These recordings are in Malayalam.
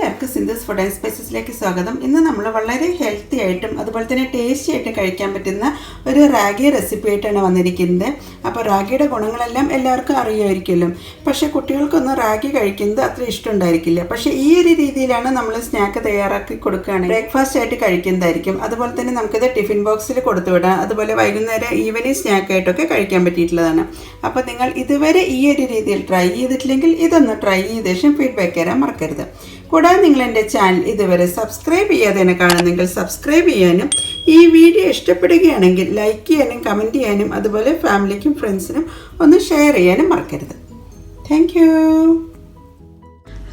എല്ലാവർക്കും സിന്തസ് ഫുഡ് ആൻഡ് സ്പൈസസിലേക്ക് സ്വാഗതം. ഇന്ന് നമ്മൾ വളരെ ഹെൽത്തി ആയിട്ടും അതുപോലെ തന്നെ ടേസ്റ്റി ആയിട്ടും കഴിക്കാൻ പറ്റുന്ന ഒരു റാഗി റെസിപ്പി ആയിട്ടാണ് വന്നിരിക്കുന്നത്. അപ്പോൾ റാഗിയുടെ ഗുണങ്ങളെല്ലാം എല്ലാവർക്കും അറിയുമായിരിക്കുമല്ലോ പക്ഷേ കുട്ടികൾക്കൊന്നും റാഗി കഴിക്കുന്നത് അത്ര ഇഷ്ടമുണ്ടായിരിക്കില്ല. പക്ഷേ ഈ ഒരു രീതിയിലാണ് നമ്മൾ സ്നാക്ക് തയ്യാറാക്കി കൊടുക്കുകയാണെങ്കിൽ ബ്രേക്ക്ഫാസ്റ്റ് ആയിട്ട് കഴിക്കുന്നതായിരിക്കും. അതുപോലെ തന്നെ നമുക്കിത് ടിഫിൻ ബോക്സിൽ കൊടുത്തു വിടാം. അതുപോലെ വൈകുന്നേരം ഈവനിങ് സ്നാക്കായിട്ടൊക്കെ കഴിക്കാൻ പറ്റിയിട്ടുള്ളതാണ്. അപ്പോൾ നിങ്ങൾ ഇതുവരെ ഈ ഒരു രീതിയിൽ ട്രൈ ചെയ്തിട്ടില്ലെങ്കിൽ ഇതൊന്ന് ട്രൈ ചെയ്ത ശേഷം ഫീഡ്ബാക്ക് തരാൻ മറക്കരുത്. കൂടാതെ നിങ്ങൾ എന്റെ ചാനൽ ഇതുവരെ സബ്സ്ക്രൈബ് ചെയ്യാതെ കാണുന്നെങ്കിൽ സബ്സ്ക്രൈബ് ചെയ്യാനും ഈ വീഡിയോ ഇഷ്ടപ്പെടുകയാണെങ്കിൽ ലൈക്ക് ചെയ്യാനും കമന്റ് ചെയ്യാനും അതുപോലെ ഫാമിലിക്കും ഫ്രണ്ട്സിനും ഒന്ന് ഷെയർ ചെയ്യാനും മറക്കരുത്. താങ്ക്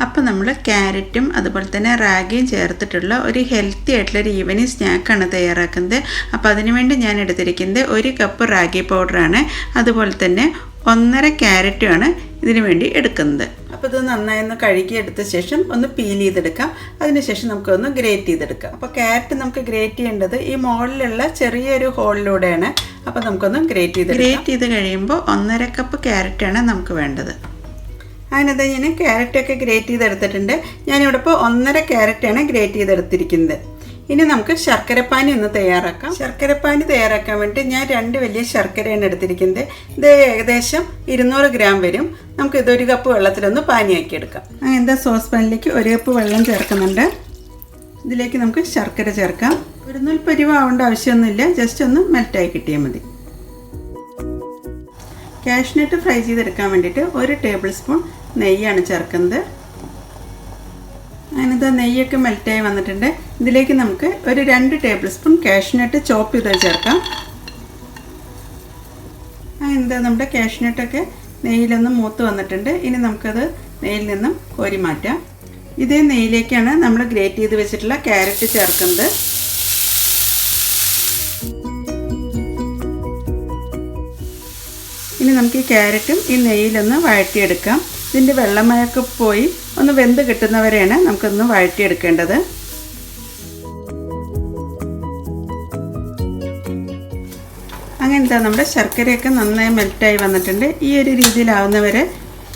അപ്പോൾ നമ്മൾ ക്യാരറ്റും അതുപോലെ തന്നെ റാഗിയും ചേർത്തിട്ടുള്ള ഒരു ഹെൽത്തി ആയിട്ടുള്ള ഒരു ഈവനിങ് സ്നാക്കാണ് തയ്യാറാക്കുന്നത്. അപ്പോൾ അതിനുവേണ്ടി ഞാൻ എടുത്തിരിക്കുന്നത് ഒരു കപ്പ് റാഗി പൗഡറാണ് അതുപോലെ തന്നെ ഒന്നര ക്യാരറ്റുമാണ് ഇതിനു വേണ്ടി എടുക്കുന്നത്. ഇത് നന്നായി ഒന്ന് കഴുകി എടുത്ത ശേഷം ഒന്ന് പീൽ ചെയ്തെടുക്കാം. അതിനുശേഷം നമുക്കൊന്ന് ഗ്രേറ്റ് ചെയ്തെടുക്കാം. അപ്പോൾ ക്യാരറ്റ് നമുക്ക് ഗ്രേറ്റ് ചെയ്യേണ്ടത് ഈ മുകളിലുള്ള ചെറിയൊരു ഹോളിലൂടെയാണ് അപ്പോൾ നമുക്കൊന്ന് ഗ്രേറ്റ് ചെയ്ത് ഗ്രേറ്റ് ചെയ്ത് കഴിയുമ്പോൾ ഒന്നര കപ്പ് ക്യാരറ്റാണ് നമുക്ക് വേണ്ടത്. അതിനകത്ത് ഞാൻ ക്യാരറ്റൊക്കെ ഗ്രേറ്റ് ചെയ്തെടുത്തിട്ടുണ്ട്. ഞാനിവിടെ ഇപ്പോൾ ഒന്നര ക്യാരറ്റാണ് ഗ്രേറ്റ് ചെയ്തെടുത്തിരിക്കുന്നത്. ഇനി നമുക്ക് ശർക്കരപ്പാനി ഒന്ന് തയ്യാറാക്കാം. ശർക്കരപ്പാനി തയ്യാറാക്കാൻ വേണ്ടി ഞാൻ രണ്ട് വലിയ ശർക്കരയാണ് എടുത്തിരിക്കുന്നത്. ഇത് ഏകദേശം ഇരുന്നൂറ് ഗ്രാം വരും. നമുക്ക് ഇതൊരു കപ്പ് വെള്ളത്തിലൊന്ന് പാനിയാക്കി എടുക്കാം എന്താ സോസ് പാനിലേക്ക് ഒരു കപ്പ് വെള്ളം ചേർക്കുന്നുണ്ട്. ഇതിലേക്ക് നമുക്ക് ശർക്കര ചേർക്കാം. ഒരു നൂൽ പരിവാവേണ്ട ആവശ്യമൊന്നുമില്ല. ജസ്റ്റ് ഒന്ന് മെൽറ്റായി കിട്ടിയാൽ മതി. കാഷ്നട്ട് ഫ്രൈ ചെയ്തെടുക്കാൻ വേണ്ടിയിട്ട് ഒരു ടേബിൾ സ്പൂൺ നെയ്യാണ് ചേർക്കുന്നത്. അങ്ങനത്തെ നെയ്യൊക്കെ മെൽറ്റായി വന്നിട്ടുണ്ട്. ഇതിലേക്ക് നമുക്ക് ഒരു രണ്ട് ടേബിൾ സ്പൂൺ കാഷ്നട്ട് ചോപ്പ് ചെയ്ത് ചേർക്കാം. എന്താ നമ്മുടെ കാഷ്നട്ടൊക്കെ നെയ്യിലൊന്ന് മൂത്ത് വന്നിട്ടുണ്ട്. ഇനി നമുക്കത് നെയ്യിൽ നിന്നും കോരി മാറ്റാം. ഇതേ നെയ്യിലേക്കാണ് നമ്മൾ ഗ്രേറ്റ് ചെയ്ത് വെച്ചിട്ടുള്ള ക്യാരറ്റ് ചേർക്കുന്നത്. ഇനി നമുക്ക് ഈ ക്യാരറ്റും ഈ നെയ്യിലൊന്ന് വഴറ്റിയെടുക്കാം. ഇതിന്റെ വെള്ളമയൊക്കെ പോയി ഒന്ന് വെന്ത് കിട്ടുന്നവരെയാണ് നമുക്കൊന്ന് വഴറ്റിയെടുക്കേണ്ടത്. അങ്ങനത്തെ നമ്മുടെ ശർക്കരയൊക്കെ നന്നായി മെൽറ്റായി വന്നിട്ടുണ്ട്. ഈ ഒരു രീതിയിലാവുന്നവരെ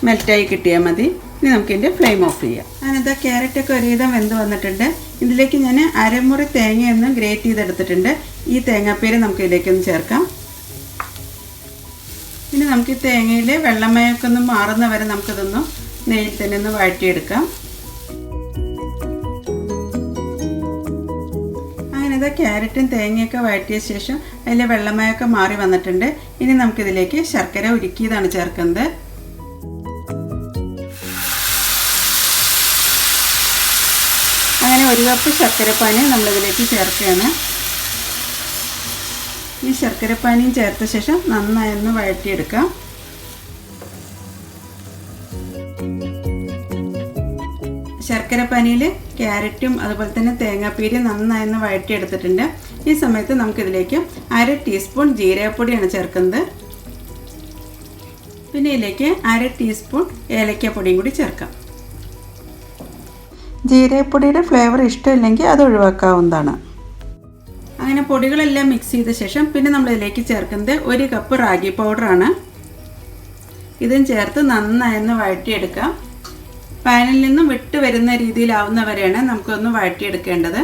മെൽറ്റായി കിട്ടിയാൽ മതി. ഇനി നമുക്കിതിന്റെ ഫ്ലെയിം ഓഫ് ചെയ്യാം. അങ്ങനത്തെ ക്യാരറ്റൊക്കെ ഒരുവിധം വെന്ത് വന്നിട്ടുണ്ട്. ഇതിലേക്ക് ഞാൻ അരമുറി തേങ്ങയൊന്ന് ഗ്രേറ്റ് ചെയ്തെടുത്തിട്ടുണ്ട്. ഈ തേങ്ങാപ്പേര് നമുക്ക് ഇതിലേക്കൊന്ന് ചേർക്കാം. നമുക്ക് ഈ തേങ്ങയിൽ വെള്ളമയൊക്കെ ഒന്ന് മാറുന്ന വരെ നമുക്കിതൊന്ന് നെയ്യിൽ തന്നെ ഒന്ന് വഴറ്റിയെടുക്കാം. അങ്ങനെ ഇതാ ക്യാരറ്റും തേങ്ങയൊക്കെ വഴറ്റിയ ശേഷം അതിലെ വെള്ളമയൊക്കെ മാറി വന്നിട്ടുണ്ട്. ഇനി നമുക്കിതിലേക്ക് ശർക്കര ഉരുക്കിയതാണ് ചേർക്കുന്നത്. അങ്ങനെ ഒരു കപ്പ് ശർക്കരപ്പാനി നമ്മളിതിലേക്ക് ചേർക്കുകയാണ്. ഈ ശർക്കരപ്പാനിയും ചേർത്ത ശേഷം നന്നായി ഒന്ന് വഴറ്റിയെടുക്കാം. ശർക്കരപ്പാനിയിൽ ക്യാരറ്റും അതുപോലെ തന്നെ തേങ്ങാപ്പീരി നന്നായി ഒന്ന് വഴറ്റിയെടുത്തിട്ടുണ്ട്. ഈ സമയത്ത് നമുക്കിതിലേക്ക് അര ടീസ്പൂൺ ജീരകപ്പൊടിയാണ് ചേർക്കുന്നത്. പിന്നെ ഇതിലേക്ക് അര ടീസ്പൂൺ ഏലക്കപ്പൊടിയും കൂടി ചേർക്കാം. ജീരകപ്പൊടിയുടെ ഫ്ലേവർ ഇഷ്ടമില്ലെങ്കിൽ അത് ഒഴിവാക്കാവുന്നതാണ്. അങ്ങനെ പൊടികളെല്ലാം മിക്സ് ചെയ്ത ശേഷം പിന്നെ നമ്മൾ ഇതിലേക്ക് ചേർക്കുന്നത് ഒരു കപ്പ് റാഗി പൗഡറാണ് ഇതും ചേർത്ത് നന്നായി ഒന്ന് വഴറ്റിയെടുക്കാം. പാനിൽ നിന്നും വിട്ട് വരുന്ന രീതിയിലാവുന്നവരെയാണ് നമുക്കൊന്ന് വഴറ്റിയെടുക്കേണ്ടത്.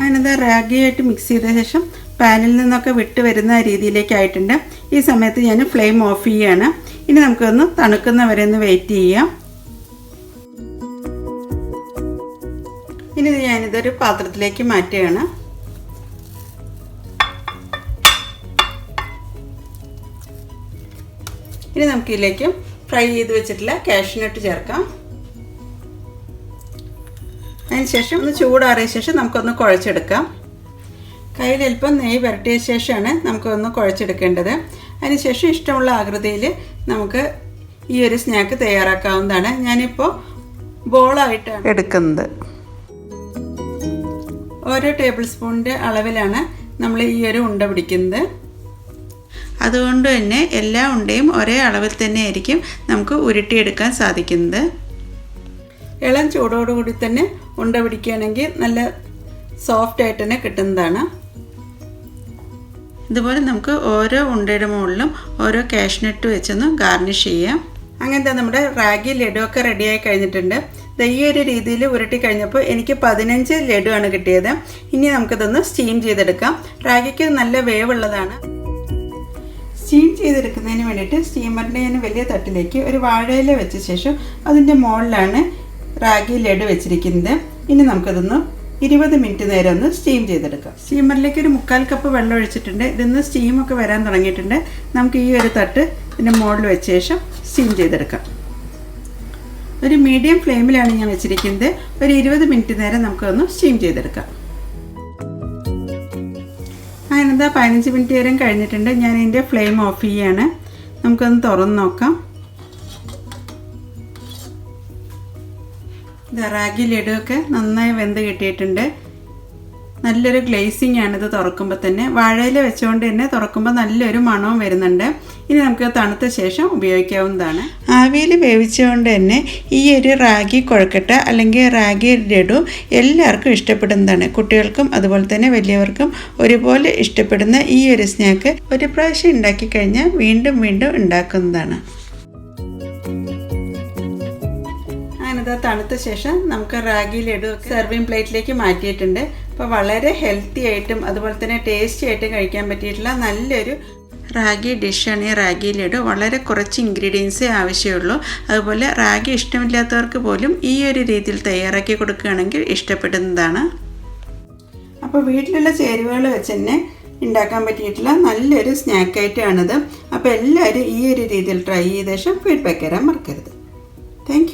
അതിനത് റാഗിയായിട്ട് മിക്സ് ചെയ്ത ശേഷം പാനിൽ നിന്നൊക്കെ വിട്ട് വരുന്ന രീതിയിലേക്കായിട്ടുണ്ട്. ഈ സമയത്ത് ഞാൻ ഫ്ലെയിം ഓഫ് ചെയ്യുകയാണ് ഇനി നമുക്കൊന്ന് തണുക്കുന്നവരെ ഒന്ന് വെയിറ്റ് ചെയ്യാം. ഇനി ഞാനിതൊരു പാത്രത്തിലേക്ക് മാറ്റുകയാണ്. ഇനി നമുക്ക് ഇതിലേക്ക് ഫ്രൈ ചെയ്ത് വെച്ചിട്ടുള്ള കാഷ്നട്ട് ചേർക്കാം. അതിനുശേഷം ഒന്ന് ചൂടാറിയ ശേഷം നമുക്കൊന്ന് കുഴച്ചെടുക്കാം. കയ്യിൽ അല്പം നെയ്യ് പുരട്ടിയ ശേഷമാണ് നമുക്കൊന്ന് കുഴച്ചെടുക്കേണ്ടത്. അതിനുശേഷം ഇഷ്ടമുള്ള ആകൃതിയിൽ നമുക്ക് ഈ ഒരു സ്നാക്ക് തയ്യാറാക്കാവുന്നതാണ്. ഞാനിപ്പോൾ ബോളായിട്ടാണ് എടുക്കുന്നത്. ഓരോ ടേബിൾ സ്പൂണിന്റെ അളവിലാണ് നമ്മൾ ഈ ഒരു ഉണ്ട പിടിക്കുന്നത്. അതുകൊണ്ട് തന്നെ എല്ലാ ഉണ്ടയും ഒരേ അളവിൽ തന്നെ ആയിരിക്കും നമുക്ക് ഉരുട്ടിയെടുക്കാൻ സാധിക്കുന്നത്. ഇളം ചൂടോടുകൂടി തന്നെ ഉണ്ട പിടിക്കുകയാണെങ്കിൽ നല്ല സോഫ്റ്റ് ആയിട്ട് തന്നെ കിട്ടുന്നതാണ്. ഇതുപോലെ നമുക്ക് ഓരോ ഉണ്ടയുടെ മുകളിലും ഓരോ കാഷ്നട്ട് വെച്ചൊന്ന് ഗാർണിഷ് ചെയ്യാം. അങ്ങനത്തെ നമ്മുടെ റാഗി ലഡു ഒക്കെ റെഡിയായി കഴിഞ്ഞിട്ടുണ്ട്. ഈ ഒരു രീതിയിൽ ഉരുട്ടി കഴിഞ്ഞപ്പോൾ എനിക്ക് പതിനഞ്ച് ലഡു ആണ് കിട്ടിയത്. ഇനി നമുക്കിതൊന്ന് സ്റ്റീം ചെയ്തെടുക്കാം. റാഗിക്ക് നല്ല വേവുള്ളതാണ്. സ്റ്റീം ചെയ്തെടുക്കുന്നതിന് വേണ്ടിയിട്ട് സ്റ്റീമറിന്റെ ഞാൻ വലിയ തട്ടിലേക്ക് ഒരു വാഴയില വെച്ച ശേഷം അതിന്റെ മുകളിലാണ് റാഗി ലഡു വെച്ചിരിക്കുന്നത്. ഇനി നമുക്കതൊന്ന് ഇരുപത് മിനിറ്റ് നേരം ഒന്ന് സ്റ്റീം ചെയ്തെടുക്കാം. സ്റ്റീമറിലേക്ക് ഒരു മുക്കാൽ കപ്പ് വെള്ളം ഒഴിച്ചിട്ടുണ്ട്. ഇതിന്ന് സ്റ്റീമൊക്കെ വരാൻ തുടങ്ങിയിട്ടുണ്ട്. നമുക്ക് ഈ ഒരു തട്ട് ഇതിന്റെ മുകളിൽ വെച്ച ശേഷം സ്റ്റീം ചെയ്തെടുക്കാം. ഒരു മീഡിയം ഫ്ലെയിമിലാണ് ഞാൻ വെച്ചിരിക്കുന്നത്. ഒരു ഇരുപത് മിനിറ്റ് നേരം നമുക്കൊന്ന് സ്റ്റീം ചെയ്തെടുക്കാം. അങ്ങനെന്താ പതിനഞ്ച് മിനിറ്റ് നേരം കഴിഞ്ഞിട്ടുണ്ട്. ഞാൻ ഇതിന്റെ ഫ്ലെയിം ഓഫ് ചെയ്യാണ്. നമുക്കൊന്ന് തുറന്ന് നോക്കാം. റാഗി ലഡുവൊക്കെ നന്നായി വെന്ത് കിട്ടിയിട്ടുണ്ട്. നല്ലൊരു ഗ്ലേസിങ് ആണിത് തുറക്കുമ്പോൾ തന്നെ. വാഴയിൽ വെച്ചുകൊണ്ട് തന്നെ തുറക്കുമ്പോൾ നല്ലൊരു മണവും വരുന്നുണ്ട്. ഇനി നമുക്ക് തണുത്ത ശേഷം ഉപയോഗിക്കാവുന്നതാണ്. ആവിയിൽ വേവിച്ചുകൊണ്ട് തന്നെ ഈ ഒരു റാഗി കുഴക്കട്ട അല്ലെങ്കിൽ റാഗി ലഡു എല്ലാവർക്കും ഇഷ്ടപ്പെടുന്നതാണ്. കുട്ടികൾക്കും അതുപോലെ തന്നെ വലിയവർക്കും ഒരുപോലെ ഇഷ്ടപ്പെടുന്ന ഈ ഒരു സ്നാക്ക് ഒരു പ്രാവശ്യം ഉണ്ടാക്കി കഴിഞ്ഞാൽ വീണ്ടും വീണ്ടും ഉണ്ടാക്കുന്നതാണ്. അങ്ങനത് തണുത്ത ശേഷം നമുക്ക് റാഗി ലഡു സെർവിങ് പ്ലേറ്റിലേക്ക് മാറ്റിയിട്ടുണ്ട്. അപ്പോൾ വളരെ ഹെൽത്തി ആയിട്ടും അതുപോലെ തന്നെ ടേസ്റ്റി ആയിട്ടും കഴിക്കാൻ പറ്റിയിട്ടുള്ള നല്ലൊരു റാഗി ഡിഷാണ് ഈ റാഗി ലഡു വളരെ കുറച്ച് ഇൻഗ്രീഡിയൻസേ ആവശ്യമുള്ളൂ. അതുപോലെ റാഗി ഇഷ്ടമില്ലാത്തവർക്ക് പോലും ഈ ഒരു രീതിയിൽ തയ്യാറാക്കി കൊടുക്കുകയാണെങ്കിൽ ഇഷ്ടപ്പെടുന്നതാണ്. അപ്പോൾ വീട്ടിലുള്ള ചേരുവകൾ വെച്ച് തന്നെ ഉണ്ടാക്കാൻ പറ്റിയിട്ടുള്ള നല്ലൊരു സ്നാക്ക് ഐറ്റമാണിത് അപ്പോൾ എല്ലാവരും ഈ ഒരു രീതിയിൽ ട്രൈ ചെയ്ത ശേഷം ഫീഡ്ബാക്ക് തരാൻ മറക്കരുത്. താങ്ക്